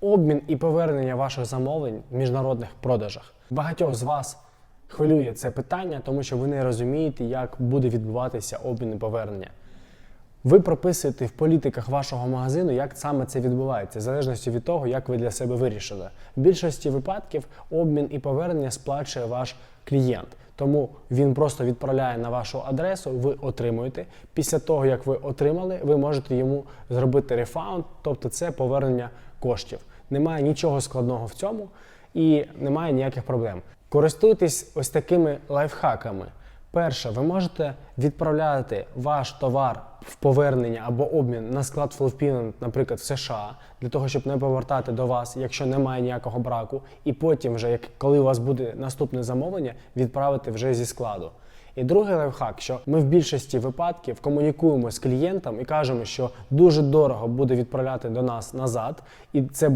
обмін і повернення ваших замовлень в міжнародних продажах. Багатьох з вас хвилює це питання, тому що ви не розумієте, як буде відбуватися обмін і повернення. Ви прописуєте в політиках вашого магазину, як саме це відбувається, в залежності від того, як ви для себе вирішили. В більшості випадків обмін і повернення сплачує ваш клієнт. Тому він просто відправляє на вашу адресу, ви отримуєте. Після того, як ви отримали, ви можете йому зробити рефаунд, тобто це повернення коштів. Немає нічого складного в цьому і немає ніяких проблем. Користуйтесь ось такими лайфхаками. Перше, ви можете відправляти ваш товар в повернення або обмін на склад Flowpayment, наприклад, в США, для того, щоб не повертати до вас, якщо немає ніякого браку, і потім, вже як коли у вас буде наступне замовлення, відправити вже зі складу. І другий лайфхак, що ми в більшості випадків комунікуємо з клієнтом і кажемо, що дуже дорого буде відправляти до нас назад, і це